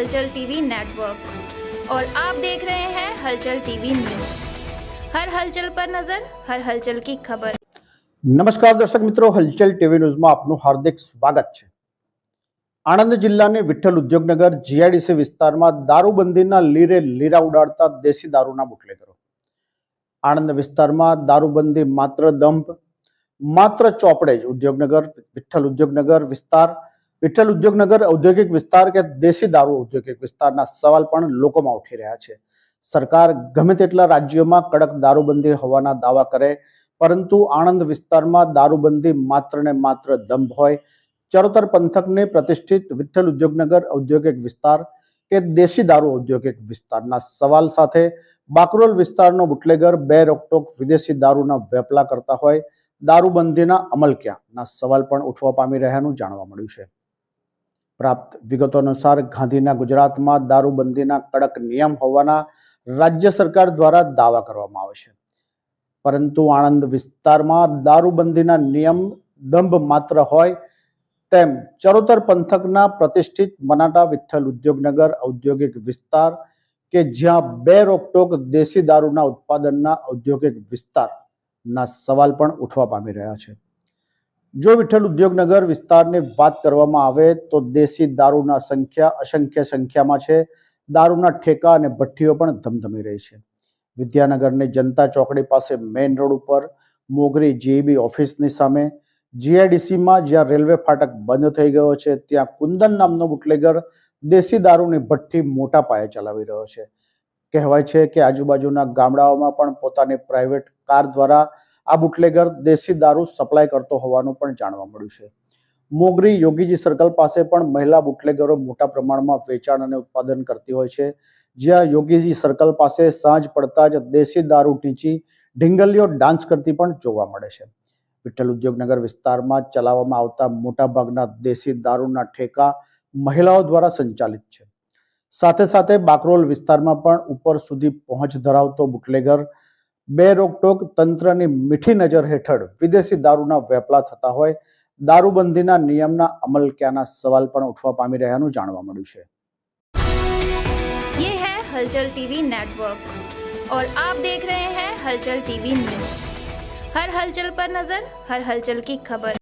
हलचल TV network और आप देख रहे हैं हलचल टीवी न्यूज हर हलचल पर नजर हर हलचल की खबर નમસ્કાર દર્શક મિત્રો હલચલ ટીવી ન્યૂઝમાં આપનું હાર્દિક સ્વાગત છે આણંદ જિલ્લાની વિઠ્ઠલ ઉદ્યોગનગર જીઆઈડીસી વિસ્તારમાં દારૂબંધીના લીરે લીરા ઉડાડતા દેશી દારૂના બુટલેગરો આણંદ વિસ્તારમાં દારૂબંધી માત્ર દંભ માત્ર ચોપડે જ ઉદ્યોગનગર વિઠ્ઠલ ઉદ્યોગનગર વિસ્તાર વિઠ્ઠલ ઉદ્યોગનગર ઔદ્યોગિક વિસ્તાર કે દેશી દારૂ ઔદ્યોગિક વિસ્તારના સવાલ પણ લોકોમાં ઉઠી રહ્યા છે. સરકાર ગમે તેટલા રાજ્યોમાં કડક દારૂબંધી હોવાના દાવા કરે, પરંતુ આણંદ વિસ્તારમાં દારૂબંધી માત્ર ને માત્ર દંભ હોય. ચરોતર પંથકને પ્રતિષ્ઠિત વિઠ્ઠલ ઉદ્યોગનગર ઔદ્યોગિક વિસ્તાર કે દેશી દારૂ ઔદ્યોગિક વિસ્તારના સવાલ સાથે બાકરોલ વિસ્તારનો બુટલેગર બે રોકટોક વિદેશી દારૂના વેપલા કરતા હોય. દારૂબંધીના અમલ ક્યાંના સવાલ પણ ઉઠવા પામી રહ્યાનું જાણવા મળ્યું છે. પ્રાપ્ત વિગતો અનુસાર ગાંધીના ગુજરાતમાં દારૂબંધીના કડક નિયમ હોવાના રાજ્ય સરકાર દ્વારા દાવા કરવામાં આવે છે. પરંતુ આણંદ વિસ્તારમાં દારૂબંધીના નિયમ દંભ માત્ર હોય તેમ ચરોતર પંથકના પ્રતિષ્ઠિત મનાટા વિઠ્ઠલ ઉદ્યોગનગર ઔદ્યોગિક વિસ્તાર કે જ્યાં બે રોકટોક દેશી દારૂના ઉત્પાદનના ઔદ્યોગિક વિસ્તારના સવાલ પણ ઉઠવા પામી રહ્યા છે. જો વિઠ્ઠલ ઉદ્યોગનગર વિસ્તારની વાત કરવામાં આવે તો દેશી દારૂના સંખ્યા અસંખ્ય સંખ્યામાં છે. દારૂના ઠેકા અને ભઠ્ઠીઓ પણ ધમધમી રહી છે. વિદ્યાનગરની જનતા ચોકડી પાસે મેઇન રોડ ઉપર મોગરી જીઈબી ઓફિસની સામે જીઆઈડીસીમાં જ્યાં રેલવે ફાટક બંધ થઈ ગયો છે, ત્યાં કુંદન નામનો બુટલેગર દેશી દારૂની ભઠ્ઠી મોટા પાયે ચલાવી રહ્યો છે. કહેવાય છે કે આજુબાજુના ગામડાઓમાં પણ પોતાની પ્રાઇવેટ કાર દ્વારા આ બુટલેગર દેશી દારૂ સપ્લાય કરતો હોવાનું પણ જાણવા મળ્યું છે. મોગરી યોગીજી સર્કલ પાસે પણ મહિલા બુટલેગરો મોટા પ્રમાણમાં વેચાણ અને ઉત્પાદન કરતી હોય છે. જ્યાં યોગીજી સર્કલ પાસે સાંજ પડતા જ દેશી દારૂ ટીંચી ઢીંગલીઓ ડાન્સ કરતી પણ જોવા મળે છે. વિઠ્ઠલ ઉદ્યોગનગર વિસ્તારમાં ચલાવવામાં આવતા મોટાભાગના દેશી દારૂના ઠેકા મહિલાઓ દ્વારા સંચાલિત છે. સાથે સાથે બાકરોલ વિસ્તારમાં પણ ઉપર સુધી પહોંચ ધરાવતો બુટલેગર બે રોકટોક તંત્રની મીઠી નજર હેઠળ વિદેશી દારૂના વેપલા થતા હોય દારૂબંધીના નિયમના અમલ ક્યાંના સવાલ પણ ઉઠવા પામી રહ્યાનું જાણવા મળ્યું છે ये है हलचल टीवी नेटवर्क और आप देख रहे हैं हलचल टीवी न्यूज हर हलचल पर नजर हर हलचल की खबर